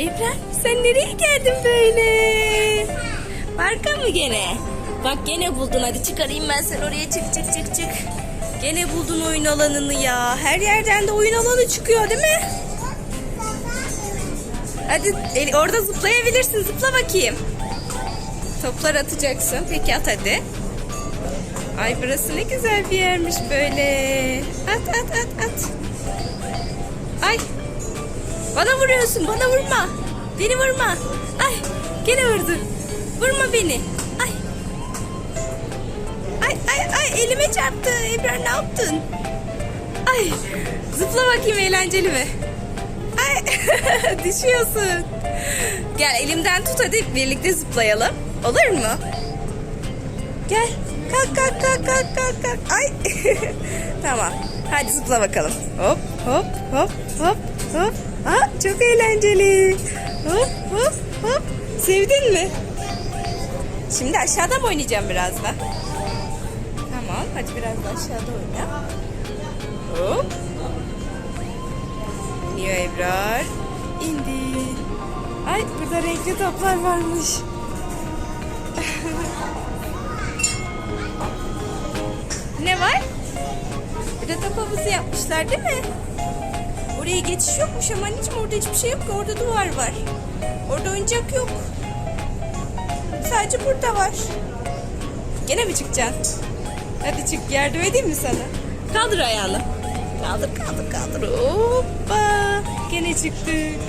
Ebrar sen nereye geldin böyle? Parka mı gene? Bak gene buldun hadi çıkarayım ben sen oraya çık çık çık çık. Gene buldun oyun alanını ya. Her yerden de oyun alanı çıkıyor değil mi? Hadi orada zıplayabilirsin zıpla bakayım. Toplar atacaksın. Peki at hadi. Ay burası ne güzel bir yermiş böyle. At at at at. Bana vuruyorsun bana vurma. Beni vurma. Ay gene vurdu. Vurma beni. Ay. Ay ay ay elime çarptı. Ebrar ne yaptın? Ay zıpla bakayım eğlenceli mi? Ay düşüyorsun. Gel elimden tut hadi birlikte zıplayalım. Olur mu? Gel. Kalk kalk kalk kalk kalk kalk. Ay. tamam. Hadi zıpla bakalım. Hop hop hop hop hop. Aa, çok eğlenceli. Hop hop hop. Sevdin mi? Şimdi aşağıda mı oynayacağım biraz da? Tamam. Hadi biraz da aşağıda oyna. Hop. İniyor Ebrar. İndi. Ay burada renkli toplar varmış. Ne var? Top havuzu yapmışlar değil mi? Oraya geçiş yokmuş ama anneciğim orada hiçbir şey yok ki. Orada duvar var. Orada oyuncak yok. Sadece burada var. Gene mi çıkacaksın? Hadi çık yardım edeyim mi sana? Kaldır ayağını. Kaldır kaldır kaldır. Hoppa. Gene çıktık.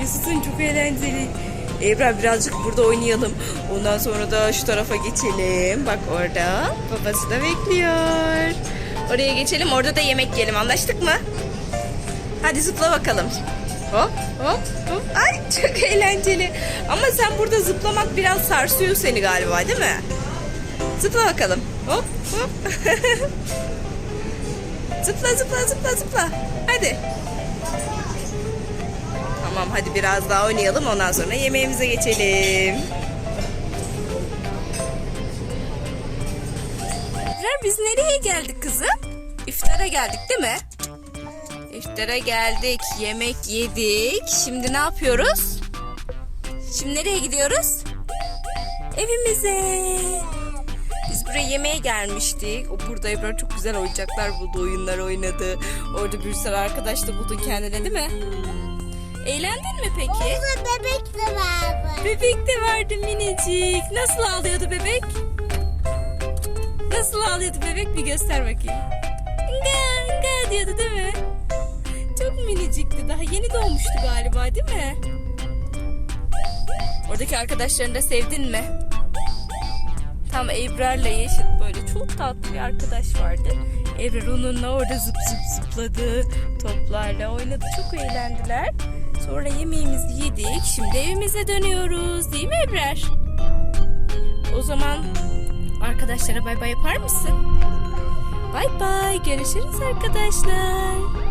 Yusuf'un çok eğlenceli. Ebra birazcık burada oynayalım. Ondan sonra da şu tarafa geçelim. Bak orada babası da bekliyor. Oraya geçelim. Orada da yemek yiyelim. Anlaştık mı? Hadi zıpla bakalım. Hop hop hop. Ay çok eğlenceli. Ama sen burada zıplamak biraz sarsıyor seni galiba değil mi? Zıpla bakalım. Hop hop. zıpla zıpla zıpla zıpla. Hadi. Tamam hadi biraz daha oynayalım ondan sonra yemeğimize geçelim. Ebrar biz nereye geldik kızım? İftara geldik değil mi? İftara geldik, yemek yedik. Şimdi ne yapıyoruz? Şimdi nereye gidiyoruz? Evimize. Biz buraya yemeğe gelmiştik. O burada Ebrar çok güzel oyuncaklar buldu, oyunlar oynadı. Orada bir sürü arkadaş da buldun kendine değil mi? Eğlendin mi peki? Burada bebek de vardı. Bebek de vardı minicik. Nasıl ağlıyordu bebek? Nasıl ağlıyordu bebek bir göster bakayım. Nga nga diyordu değil mi? Çok minicikti. Daha yeni doğmuştu galiba değil mi? Oradaki arkadaşlarını da sevdin mi? Tam Ebrar'la Yeşil böyle çok tatlı bir arkadaş vardı. Ebrar onunla orada zıp zıp zıpladı. Toplarla oynadı. Çok eğlendiler. Sonra yemeğimizi yedik. Şimdi evimize dönüyoruz. Değil mi Ebrar? O zaman arkadaşlara bay bay yapar mısın? Bay bay. Görüşürüz arkadaşlar.